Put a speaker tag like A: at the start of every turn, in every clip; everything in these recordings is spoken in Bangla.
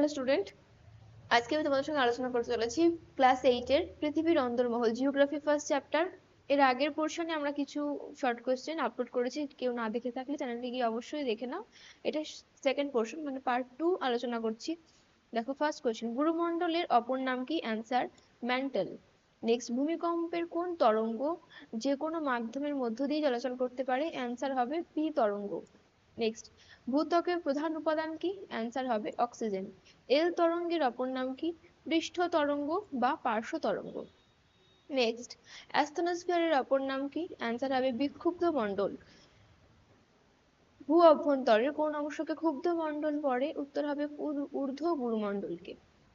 A: Hello student. আজকে আমি তোমাদের সঙ্গে আলোচনা করতে চলেছি ক্লাস এইটের পৃথিবীর অন্দরমহল জিওগ্রাফি ফার্স্ট চ্যাপ্টার এর আগের পোর্শনে আমরা কিছু শর্ট কোয়েশ্চেন আপলোড করেছি, কেউ না দেখে থাকলে চ্যানেলটি গিয়ে অবশ্যই দেখে নাও। এটা সেকেন্ড পোর্শন মানে পার্ট টু আলোচনা করছি। দেখো ফার্স্ট কোয়েশ্চেন গুরুমণ্ডলের অপর নাম কি? অ্যান্সার ম্যান্টেল নেক্সট ভূমিকম্পের কোন তরঙ্গ যে কোনো মাধ্যমের মধ্য দিয়ে চলাচল করতে পারে? অ্যান্সার হবে পি তরঙ্গ। নেক্সট ভূত্বকের প্রধান উপাদান কি? অ্যান্সার হবে অক্সিজেন এল তরঙ্গের অপর নাম কি? পৃষ্ঠ তরঙ্গ বা পার্শ্ব তরঙ্গ। নেক্সট অ্যাস্থনোস্ফিয়ারের অপর নাম কি? অ্যান্সার হবে বিক্ষুব্ধ মণ্ডল। ভূ অভ্যন্তরের কোন অংশকে ক্ষুব্ধ মণ্ডল পড়ে উত্তর হবে ঊর্ধ্ব গুরুমণ্ডলকে।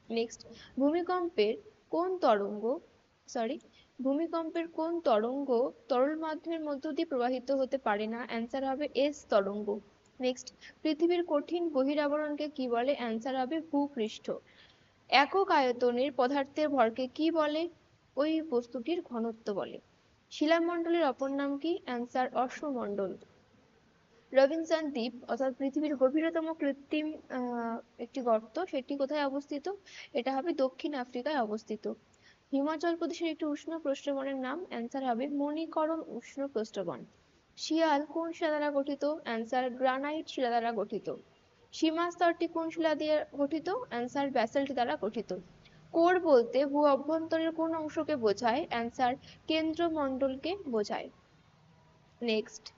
A: নেক্সট ভূমিকম্পের কোন তরঙ্গ সরি ভূমিকম্পের কোন তরঙ্গ তরল মাধ্যমের মধ্য দিয়ে প্রবাহিত হতে পারে না? অ্যান্সার হবে এস তরঙ্গ। নেক্সট পৃথিবীর কঠিন বহিরাবরণকে কি বলে? অ্যান্সার হবে ভূপৃষ্ঠ। একক আয়তনের পদার্থের ভরকে কি বলে? ওই বস্তুটির ঘনত্ব বলে। শিলামণ্ডলের অপর নাম কি? অ্যান্সার অশ্বমণ্ডল। রবিনসন দ্বীপ, অর্থাৎ পৃথিবীর গভীরতম কৃত্রিম একটি গর্ত, সেটি কোথায় অবস্থিত? এটা হবে দক্ষিণ আফ্রিকায় অবস্থিত। হিমাচল প্রদেশের একটি উষ্ণ প্রস্রবনের নাম অ্যান্সার হবে মণিকরণ উষ্ণ প্রস্রবন শিয়াল কোন শিলা দ্বারা গঠিত? অ্যান্সার গ্রানাইট শিলা দ্বারা গঠিত। সীমা স্তরটি কোন শিলা দিয়ে গঠিত? অ্যান্সার ব্যাসাল্ট দ্বারা গঠিত। কোর বলতে ভূ অভ্যন্তরের কোন অংশকে বোঝায়। অ্যান্সার কেন্দ্রমণ্ডলকে বোঝায়। নেক্সট।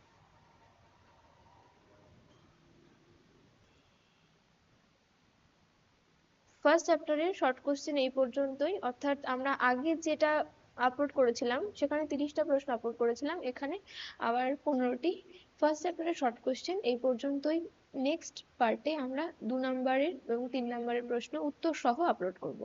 A: ফার্স্ট চ্যাপ্টারের শর্ট কোশ্চেন এই পর্যন্তই। অর্থাৎ আমরা আগে যেটা আপলোড করেছিলাম, সেখানে তিরিশটা প্রশ্ন আপলোড করেছিলাম, এখানে আবার পনেরোটি। ফার্স্ট চ্যাপ্টারের শর্ট কোশ্চেন এই পর্যন্তই। নেক্সট পার্টে আমরা দু নম্বরের এবং তিন নম্বরের প্রশ্ন উত্তর সহ আপলোড করব।